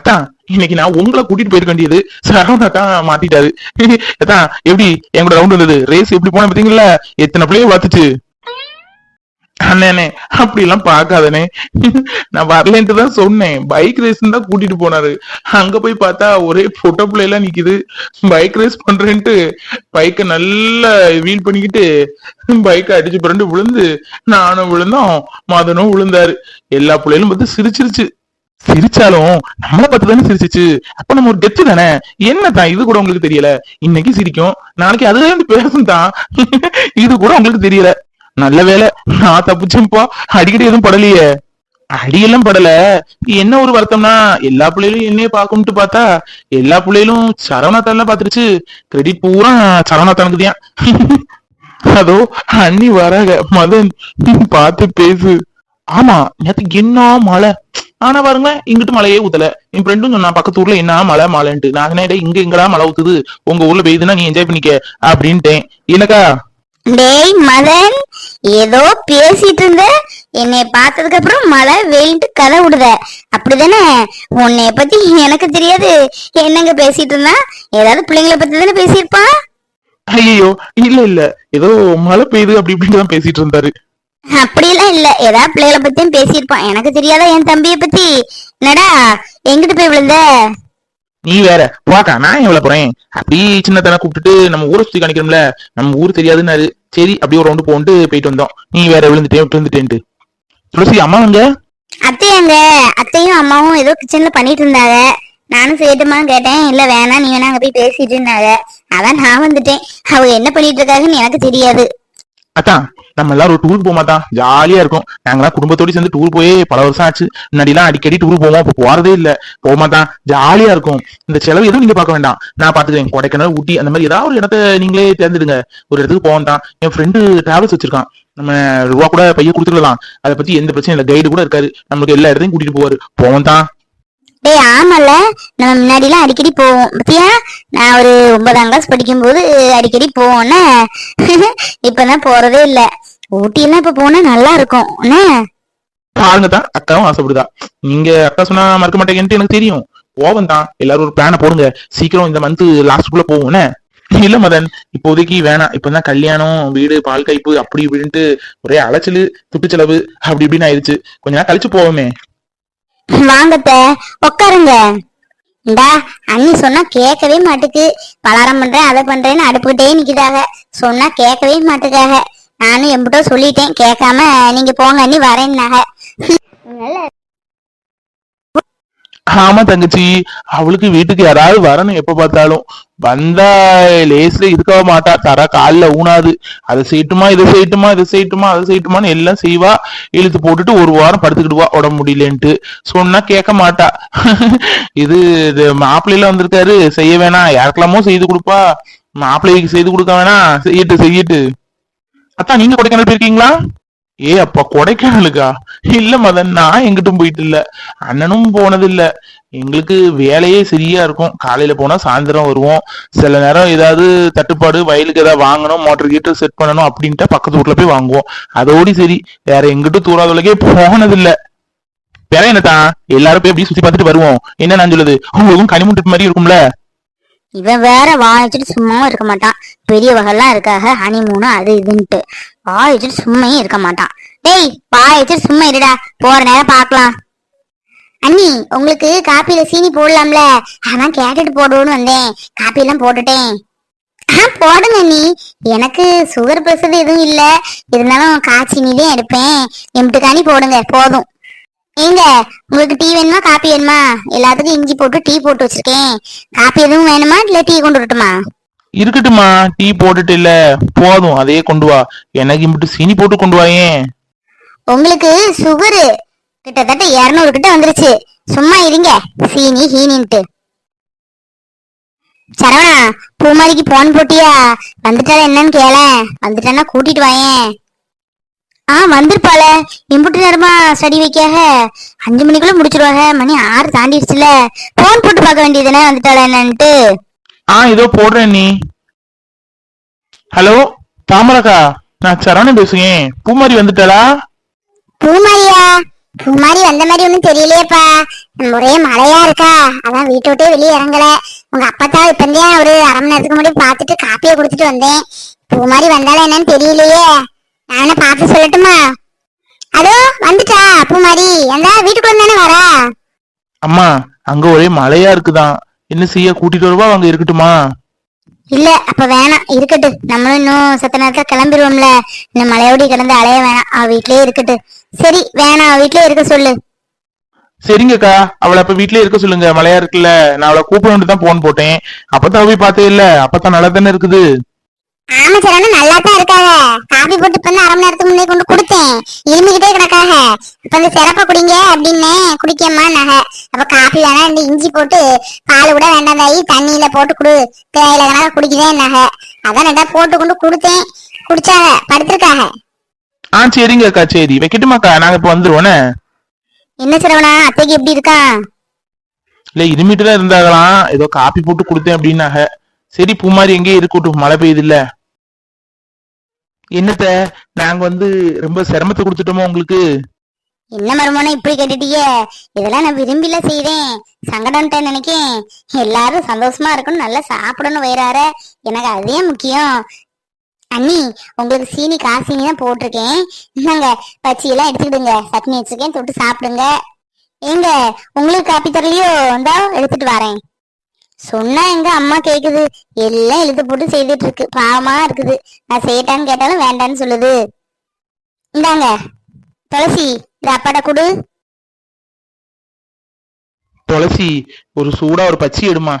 அத்தான் இன்னைக்கு நான் உங்களை கூட்டிட்டு போயிருக்க வேண்டியது சரவணா தான் மாத்திட்டாரு அதான் எப்படி? எங்களோட ரவுண்ட் வந்தது. ரேஸ் எப்படி போன பாத்தீங்களா எத்தனை பிள்ளைய பார்த்துச்சு? அண்ணே அப்படி எல்லாம் பாக்காதனே நான் வரலன்ட்டு தான் சொன்னேன். பைக் ரேஸ் தான் கூட்டிட்டு போனாரு. அங்க போய் பார்த்தா ஒரே புட்ட பிள்ளை எல்லாம் நிக்குது. பைக் ரேஸ் பண்றேன்ட்டு பைக்கை நல்லா வீல் பண்ணிக்கிட்டு பைக்கை அடிச்சு புரண்டு விழுந்து நானும் விழுந்தோம். மதனும் விழுந்தாரு. எல்லா பிள்ளைகளும் பார்த்து சிரிச்சிருச்சு. சிரிச்சாலும் நம்மளை பார்த்து தானே சிரிச்சிச்சு? அப்ப நம்ம ஒரு கெத்து தானே? என்னதான் இது கூட உங்களுக்கு தெரியல. இன்னைக்கு சிரிக்கும் நாளைக்கு அதுல இருந்து பேசும் தான். இது கூட உங்களுக்கு தெரியல. நல்ல வேலை நான் தப்பிச்சேன்ப்பா. அடிக்கடி எதுவும் படலையே. அடியெல்லாம் படல. என்ன ஒரு வருத்தம்னா எல்லா பிள்ளைகளும் என்னைய பாக்கும்ட்டு பார்த்தா எல்லா பிள்ளைகளும் சரவணாத்தான் பாத்துருச்சு கிரெடிட் பூரா சரவணாத்தானுக்கு தான். அதோ அண்ணி வராக மதன் பார்த்து பேசு. ஆமா நேத்து என்ன மழை? ஆனா பாருங்க இங்கிட்டு மழையே ஊத்தல. என் ஃப்ரெண்டும் சொன்னா பக்கத்து ஊர்ல என்ன மழை மழைன்ட்டு நான் சொன்னேன், "டேய், இங்க எங்கடா மழை ஊத்துது? உங்க ஊர்ல பெய்யுதுன்னா நீ என்ஜாய் பண்ணிக்க அப்படின்ட்டேன். எனக்கா டேய் மதன் ஏதோ பேசிட்டு இருந்த. என்னை பார்த்ததுக்கு அப்புறம் மழை வெயில்ட்டு கதை விடுத. அப்படிதானே? உன்னைய பத்தி எனக்கு தெரியாது. என்னங்க பேசிட்டு இருந்தா? ஏதாவது பிள்ளைங்கள பத்தி தானே பேசியிருப்பான் ஐயோ இல்ல இல்ல. ஏதோ மழை பெய்யுது அப்படி இப்படின்னு தான் பேசிட்டு இருந்தாரு. அப்படியெல்லாம் இல்ல. ஏதாவது பிள்ளைகள பத்தியும் பேசியிருப்பான். எனக்கு தெரியாதா என் தம்பிய பத்தி? என்னடா எங்கிட்டு போய் விழுந்த? நீ வேற வாக்கா நான் எவ்வளவு போறேன்? அப்படி சின்னத்தன கூப்பிட்டுட்டு நம்ம ஊரை சுத்தி காணிக்கிறோம்ல நம்ம ஊர் தெரியாதுன்னாரு. சரி அப்படியே ஒரு ரவுண்டு போன்ட்டு போயிட்டு வந்தோம். நீ வேற விழுந்துட்டேன் விழுந்துட்டேன்ட்டு. துளசி அம்மா வந்து அத்தையங்க அத்தையும் அம்மாவும் ஏதோ கிச்சன்ல பண்ணிட்டு இருந்தாங்க. நானும் செய்யட்டுமான்னு கேட்டேன். இல்ல வேணாம் நீ வேணா அங்க போய் பேசிட்டு இருந்தாங்க. அதான் நான் வந்துட்டேன். அவங்க என்ன பண்ணிட்டு இருக்காங்கன்னு எனக்கு தெரியாது. அதான் நம்ம எல்லாரும் ஒரு டூர் போமாட்டா? ஜாலியா இருக்கும். நாங்களாம் குடும்பத்தோட சேர்ந்து டூர் போயே பல வருஷம் ஆச்சு. முன்னாடி எல்லாம் அடிக்கடி டூர் போவோம். இப்போ போறதே இல்ல. போமாட்டான் ஜாலியா இருக்கும். இந்த செலவு எதுவும் நீங்க பார்க்க வேண்டாம். நான் பாத்துக்கிறேன் கொடைக்கானல் ஊட்டி அந்த மாதிரி ஏதாவது ஒரு இடத்த நீங்களே தேர்ந்தெடுங்க. ஒரு இடத்துக்கு போவோம் தான் என் ஃப்ரெண்டு டிராவல்ஸ் வச்சிருக்கான். நம்ம ரூபா கூட பையன் கொடுத்துடலாம். அதை பத்தி எந்த பிரச்சனையும் இல்லை. கைடு கூட இருக்காரு. நம்மளுக்கு எல்லா இடத்தையும் கூட்டிட்டு போவாரு. போவோம் தான் டேய் ஆமால நம்ம முன்னாடி எல்லாம் அடிக்கடி போவோம். பத்தியா? நான் ஒரு ஒன்பதாம் கிளாஸ் படிக்கும் போது அடிக்கடி போவோம்னா. இப்பதான் போறதே இல்லை. ஊட்டி எல்லாம் இப்ப போனா நல்லா இருக்கும் என்ன? பாருங்க தான் அக்காவும் ஆசைப்படுதா. நீங்க அக்கா சொன்னா மறக்க மாட்டேங்கன்ட்டு எனக்கு தெரியும். போவன் தான். எல்லாரும் ஒரு பிளான போடுங்க. சீக்கிரம் இந்த மந்த் லாஸ்ட்டுக்குள்ள போவோம் என்ன? இல்ல மதன் இப்போதைக்கு வேணாம். இப்பதான் கல்யாணம் வீடு பால் கைப்பு அப்படி இப்படின்ட்டு ஒரே அலைச்சலு துட்டு செலவு அப்படி இப்படின்னு ஆயிடுச்சு. கொஞ்ச நேரம் கழிச்சு போவோமே. வாங்கத்த உட்காருங்க இந்தா அண்ணி சொன்னா கேட்கவே மாட்டுக்கு. பலாரம் பண்றேன் அதை பண்றேன்னு அடுப்புக்கிட்டே நிக்குதாக சொன்னா கேட்கவே மாட்டுக்காக. நானும் எம்பிட்டோ சொல்லிட்டேன். கேட்காம நீங்க போங்க நீ வரேன்னாக ஆமா தங்கச்சி அவளுக்கு வீட்டுக்கு யாராவது வரணும் எப்ப பார்த்தாலும். வந்தா லேஸ்ல இருக்கவே மாட்டா. தர கால்ல ஊனாது. அதை செய்யட்டுமா இதை செய்யட்டுமா இதை செய்யட்டுமா அதை செய்யட்டுமான்னு எல்லாம் செய்வா. இழுத்து போட்டுட்டு ஒரு வாரம் படுத்துக்கிடுவா உடம்பு முடியலன்ட்டு. சொன்னா கேட்க மாட்டா. இது இது மாப்பிள்ளையில வந்திருக்காரு. செய்ய வேணாம். யாருக்கெல்லாமோ செய்து கொடுப்பா. மாப்பிள்ளைக்கு செய்து கொடுக்க வேணாம். செய்யட்டு செய்யட்டு. அத்தா நீங்க கொடைக்கானல் போயிருக்கீங்களா? ஏ அப்பா கொடைக்கானலுக்கா? இல்ல மதன் நான் எங்கிட்டும் போயிட்டு இல்ல அண்ணனும் போனது இல்ல எங்களுக்கு வேலையே சரியா இருக்கும். காலையில போனா சாயந்தரம் வருவோம். சில நேரம் ஏதாவது தட்டுப்பாடு வயலுக்கு ஏதாவது வாங்கணும் மோட்டர் கீட்டர் செட் பண்ணணும் அப்படின்ட்டு பக்கத்து வீட்டுல போய் வாங்குவோம். அதோடி சரி வேற எங்கிட்டும் தூராதுலக்கே போனது இல்ல வேற என்னத்தான் எல்லாரும் போய் அப்படியே சுத்தி பார்த்துட்டு வருவோம். என்ன நான் சொல்லுது உங்களுக்கும் கனிமூன் மாதிரி இருக்கும்ல? இவன் வேற வாய் வச்சுட்டு சும்மாவும் இருக்க மாட்டான். பெரிய வகைலாம் இருக்காக ஹனிமூனு அது இதுன்ட்டு வாய் வச்சுட்டு சும்மையும் இருக்க மாட்டான். டேய் வாய் சும்மா இருடா. போற நேரம் பாக்கலாம் அண்ணி உங்களுக்கு காப்பியில சீனி போடலாம்ல? அதான் கேட்டுட்டு போடுவோன்னு வந்தேன். காப்பி எல்லாம் போட்டுட்டேன். ஆ போடுங்க அண்ணி. எனக்கு சுகர் பிரஷர் எதுவும் இல்ல. இருந்தாலும் காய்ச்சி தான் எடுப்பேன். எம்பிட்டுக்காணி போடுங்க போதும். ஏங்க உங்களுக்கு டீ வேணுமா காப்பி வேணுமா? எல்லாத்துக்கும் இஞ்சி போட்டு டீ போட்டு வச்சிருக்கேன். காப்பி எதுவும் வேணுமா இல்ல டீ கொண்டு வரட்டுமா? இருக்கட்டுமா டீ போட்டுட்டு இல்ல போதும் அதையே கொண்டு வா. எனக்கு இம்பிட்டு சீனி போட்டு கொண்டு வாயேன் உங்களுக்கு சுகரு கிட்டத்தட்ட இருநூறு கிட்ட வந்துருச்சு. சும்மா இருங்க சீனி ஹீனின்ட்டு. சரவணா பூமாரிக்கு போன் போட்டியா? வந்துட்டால என்னன்னு கேள வந்துட்டானா கூட்டிட்டு வாயேன். ஆ வந்திருப்பாள. இம்புட்டு நேரமா ஸ்டடி வைக்காக. அஞ்சு மணிக்குள்ள முடிச்சிருவாங்க மணி ஆறு தாண்டிடுச்சுல. போன் போட்டு பார்க்க வேண்டியதுதானே வந்துட்டாளா என்னன்ட்டு ஆ இதோ போடுறேன் நீ. ஹலோ தாமரக்கா நான் சரவணன் பேசுறேன் பூமாரி வந்துட்டாளா? பூமாரியா? பூமாரி வந்த மாதிரி ஒண்ணும் தெரியலையேப்பா. ஒரே மழையா இருக்கா. அதான் வீட்டை விட்டே வெளியே இறங்கல. உங்க அப்பத்தா இப்ப ஒரு அரை மணி நேரத்துக்கு முன்னாடி பார்த்துட்டு காப்பியை குடுத்துட்டு வந்தேன். பூமாரி வந்தாலும் என்னன்னு தெரியலையே. நானே பார்த்து சொல்லட்டுமா? அதோ வந்துட்டா பூமாரி. எந்தா வீட்டுக்குள்ள தானே வரா அம்மா அங்க ஒரே மழையா இருக்குதான். என்ன செய்ய கூட்டிட்டு வருவா அங்க இருக்கட்டுமா? இல்ல அப்ப வேணாம் இருக்கட்டு நம்மளும் இன்னும் சத்த நேரத்துல கிளம்பிடுவோம்ல இந்த மலையோடி கிடந்து அலைய வேணாம் அவ வீட்லயே இருக்கட்டு சரி வேணாம் அவ வீட்லயே இருக்க சொல்லு. சரிங்கக்கா அவளை அப்ப வீட்லயே இருக்க சொல்லுங்க. மழையா இருக்குல்ல நான் அவளை கூப்பிட்டு தான் போன் போட்டேன். அப்பதான் போய் பார்த்தே இல்ல அப்பதான் நல்லா தானே இருக்குது. ஆமா சரணா நல்லா தான் இருக்காங்க காபி போட்டு இப்ப தான் அரை மணி நேரத்துக்கு முன்னே கொண்டு கொடுத்தேன். இருமிக்கிட்டே கிடக்காக. இப்ப இந்த சிறப்ப குடிங்க அப்படின்னு குடிக்கம்மா நகை. அப்ப காபி வேணா ரெண்டு இஞ்சி போட்டு பால் கூட வேண்டாம் தாயி தண்ணியில போட்டு குடு. தேயில கணக்கா குடிக்கிறேன் நகை. அதான் ரெண்டா போட்டு கொண்டு கொடுத்தேன். குடிச்சாங்க படுத்திருக்காங்க ஆ சரிங்கக்கா சரி. வைக்கட்டுமாக்கா நாங்க இப்ப வந்துருவோனே என்ன? சரவணா அத்தைக்கு எப்படி இருக்கான் இல்ல இருமிட்டு தான் இருந்தாங்களாம் ஏதோ காப்பி போட்டு கொடுத்தேன் அப்படின்னாக. சரி பூமாரி எங்கேயே இருக்கட்டும். மழை பெய்யுது இல்ல. என்னத்த? நாங்க வந்து ரொம்ப சிரமத்தை கொடுத்துட்டோமோ உங்களுக்கு? என்ன மருமனை இப்படி கேட்டுட்டீங்க? இதெல்லாம் நான் விரும்பில செய்றேன். சங்கடம்ட்ட நினைக்கேன். எல்லாரும் சந்தோஷமா இருக்கணும் நல்லா சாப்பிடணும் வயிறார எனக்கு அதே முக்கியம். அண்ணி உங்களுக்கு சீனி காசினி தான் போட்டிருக்கேன். இந்தாங்க பச்சியெல்லாம் எடுத்துக்கிடுங்க. சட்னி வச்சுக்கேன் தொட்டு சாப்பிடுங்க. ஏங்க உங்களுக்கு காப்பி தரலையோ? இந்தா எடுத்துட்டு வரேன். சொன்னா எங்க அம்மா கேக்குது? எல்லாம் இழுத்து போட்டு செய்துட்டு இருக்கு. பாவமா இருக்குது. நான் செய்யட்டான்னு கேட்டாலும் வேண்டான்னு சொல்லுது. இந்தாங்க. துளசி இது அப்பாட்ட கொடு. துளசி ஒரு சூடா ஒரு பச்சி எடுமா?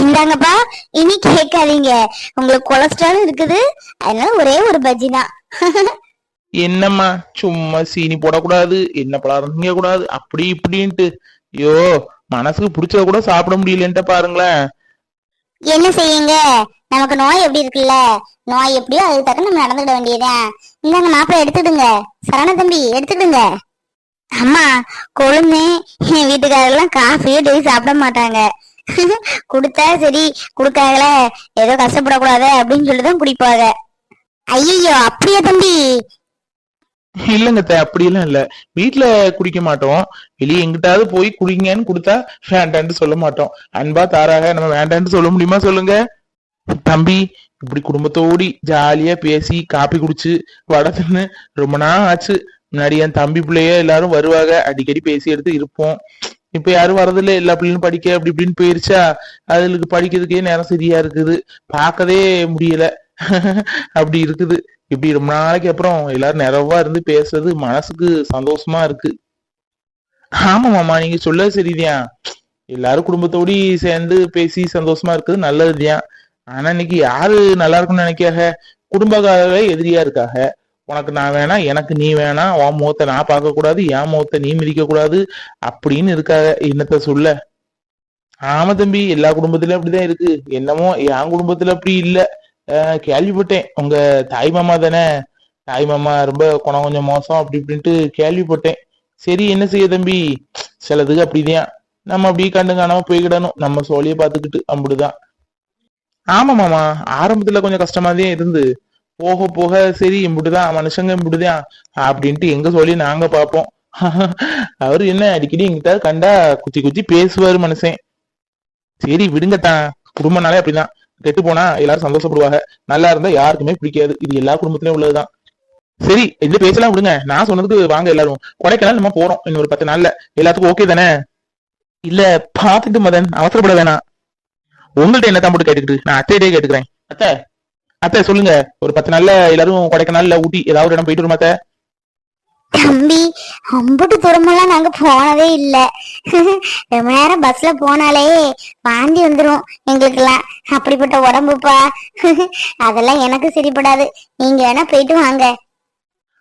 இந்தாங்கப்பா. இனி கேட்காதீங்க. உங்களுக்கு கொலஸ்ட்ரால் இருக்குது. அதனால ஒரே ஒரு பஜ்ஜி தான். என்னம்மா? சும்மா சீனி போடக்கூடாது. என்ன திங்க கூடாது அப்படி இப்படின்ட்டு. ஐயோ மனசுக்கு பிடிச்சத கூட சாப்பிட முடியலன்ட்டு பாருங்களேன். என்ன செய்யுங்க? நமக்கு நோய் எப்படி இருக்குல்ல? நோய் எப்படியோ அதுக்கு தக்க நம்ம நடந்துட வேண்டியதுதான். இந்தாங்க மாப்பிள்ள எடுத்துடுங்க சரண தம்பி எடுத்துடுங்க அம்மா கொழுந்து என் வீட்டுக்காரெல்லாம் காஃபியோ டெய்லி சாப்பிட மாட்டாங்க. கொடுத்தா சரி கொடுக்காங்களே ஏதோ கஷ்டப்படக்கூடாது அப்படின்னு சொல்லிதான் குடிப்பாங்க. ஐயோ அப்படியா தம்பி? இல்லங்க அப்படி எல்லாம் இல்ல. வீட்டுல குடிக்க மாட்டோம். வெளியே எங்கிட்டாவது போய் குடிங்கன்னு கொடுத்தா வேண்டான்னு சொல்ல மாட்டோம். அன்பா தாராக நம்ம வேண்டான்னு சொல்ல முடியுமா சொல்லுங்க? தம்பி இப்படி குடும்பத்தோடி ஜாலியா பேசி காப்பி குடிச்சு வடை தின்னு ரொம்ப நாள் ஆச்சு. முன்னாடி என் தம்பி பிள்ளைய எல்லாரும் வருவாங்க. அடிக்கடி பேசி எடுத்து இருப்போம். இப்ப யாரும் வரதில்ல. எல்லா பிள்ளைகளும் படிக்க அப்படி இப்படின்னு போயிருச்சா? அதுகளுக்கு படிக்கிறதுக்கே நேரம் சரியா இருக்குது. பார்க்கவே முடியல. அப்படி இருக்குது. இப்படி ரொம்ப நாளைக்கு அப்புறம் எல்லாரும் நிறைவா இருந்து பேசுறது மனசுக்கு சந்தோஷமா இருக்கு. ஆமா மாமா நீங்க சொல்ல சரிதியா எல்லாரும் குடும்பத்தோடி சேர்ந்து பேசி சந்தோஷமா இருக்குது நல்லதுதான் ஆனா இன்னைக்கு யாரு நல்லா இருக்கும்னு நினைக்காக? குடும்பக்காரர்களே எதிரியா இருக்காக. உனக்கு நான் வேணாம் எனக்கு நீ வேணாம் உன் முகத்தை நான் பார்க்க கூடாது என் முகத்தை நீ மிதிக்க கூடாது அப்படின்னு இருக்காக. என்னத்த சொல்ல? ஆமா தம்பி எல்லா குடும்பத்திலயும் அப்படிதான் இருக்கு. என்னமோ என் குடும்பத்துல அப்படி இல்லை. கேள்விப்பட்டேன். உங்க தாய் மாமா தானே? தாய் மாமா ரொம்ப குணம் கொஞ்சம் மோசம் அப்படி இப்படின்ட்டு கேள்விப்பட்டேன். சரி என்ன செய்ய தம்பி? சிலதுக்கு அப்படிதான். நம்ம அப்படியே கண்டு காணாம போய்கிடணும் நம்ம சோழிய பாத்துக்கிட்டு அப்படிதான். ஆமா மாமா ஆரம்பத்துல கொஞ்சம் கஷ்டமாதான் இருந்து. போக போக சரி இப்படிதான் மனுஷங்க இப்படிதான் அப்படின்ட்டு எங்க சொல்லி நாங்க பாப்போம் அவரு என்ன அடிக்கடி எங்கிட்ட கண்டா குத்தி குத்தி பேசுவாரு மனுஷன். சரி விடுங்கத்தான் குடும்பம்னாலே அப்படிதான். கெட்டு போனா எல்லாரும் சந்தோஷப்படுவாங்க. நல்லா இருந்தா யாருக்குமே பிடிக்காது. இது எல்லா குடும்பத்திலயும் உள்ளதுதான். சரி இது பேசலாம் விடுங்க. நான் சொன்னதுக்கு வாங்க எல்லாரும். கொடைக்கானல் நம்ம போறோம். இன்னும் ஒரு பத்து நாள்ல. எல்லாத்துக்கும் ஓகே தானே? இல்ல பாத்துட்டு மதன் அவசரப்பட வேணாம். உங்கள்ட்ட என்ன தான் போட்டு கேட்டுக்கிட்டு? நான் அத்தையிட்டே கேட்டுக்கிறேன். அத்தை அத்தை சொல்லுங்க. ஒரு பத்து நாள்ல எல்லாரும் கொடைக்கானல்ல ஊட்டி ஏதாவது இடம் போயிட்டு வருமா அத்தை? தம்பி அம்புட்டு தூரமெல்லாம் நாங்க போனதே இல்ல. ரொம்ப நேரம் பஸ்ல போனாலே வாந்தி வந்துரும் எங்களுக்கெல்லாம். அப்படிப்பட்ட உடம்புப்பா. அதெல்லாம் எனக்கு சரிப்படாது. நீங்க வேணா போயிட்டு வாங்க.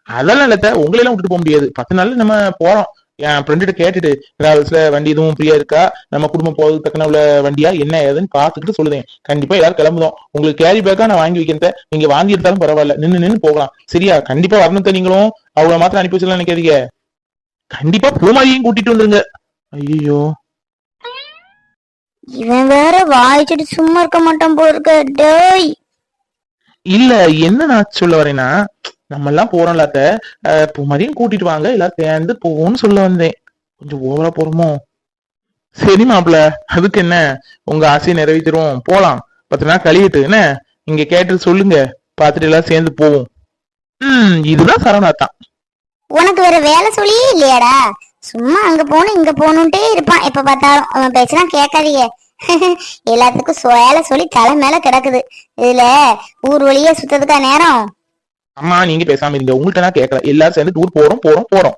அதெல்லாம் இல்லத்த அத்தை, விட்டுட்டு போக முடியாது. பத்து நாள் நம்ம போறோம். என் ஃப்ரெண்ட்ட கேட்டுட்டு டிராவல்ஸ்ல வண்டி எதுவும் ஃப்ரீயா இருக்கா? நம்ம குடும்பம் போறதுக்கு தக்கன உள்ள வண்டியா? என்ன ஏதுன்னு பாத்துக்கிட்டு சொல்லுதேன். கண்டிப்பா எல்லாரும் கிளம்புதோம். உங்களுக்கு கேரி பேக்கா நான் வாங்கி வைக்கிறேன். நீங்க வாங்கி எடுத்தாலும் பரவாயில்ல. நின்னு நின்னு போகலாம். சரியா? கண்டிப்பா வரணும் அத்தை நீங்களும். அவ்வளவு மாத்திரம் அனுப்பி வச்சலாம் நினைக்காதீங்க. கண்டிப்பா பூமாரியும் கூட்டிட்டு வந்துருங்க. ஐயோ இவன் வேற வாய்ச்சிட்டு சும்மா இருக்க மாட்டான் போல இருக்க. டேய். இல்ல என்ன நான் சொல்ல வரேன்னா நம்ம எல்லாம் போறோம்ல அத்தை. இப்போ மதியம் கூட்டிட்டு வாங்க எல்லாரும் சேர்ந்து போவோம்னு சொல்ல வந்தேன். கொஞ்சம் ஓவரா போறோமோ? சரி மாப்பிள அதுக்கு என்ன? உங்க ஆசையை நிறைவேற்றிடுவோம் போலாம். பத்து நாள் கழியிட்டு என்ன? நீங்க கேட்டு சொல்லுங்க. பார்த்துட்டு எல்லாம் சேர்ந்து போவோம். ம் இதுதான் சரவணா தான் உனக்கு வேற வேலை சொல்லியே இல்லையாடா? சும்மா அங்க போகணும் இங்க போகணுன்ட்டே இருப்பான். எப்ப பார்த்தாலும் அவன் பேச்சுனா கேட்காதீங்க. எல்லாத்துக்கும் வேலை சொல்லி தலை மேல கிடக்குது. இதுல ஊர் வழியே சுத்ததுக்கா நேரம்? அம்மா நீங்க பேசாம இருங்க. உங்கள்ட்ட நான் கேட்கல எல்லாரும் சேர்ந்து டூர் போறோம் போறோம் போறோம்.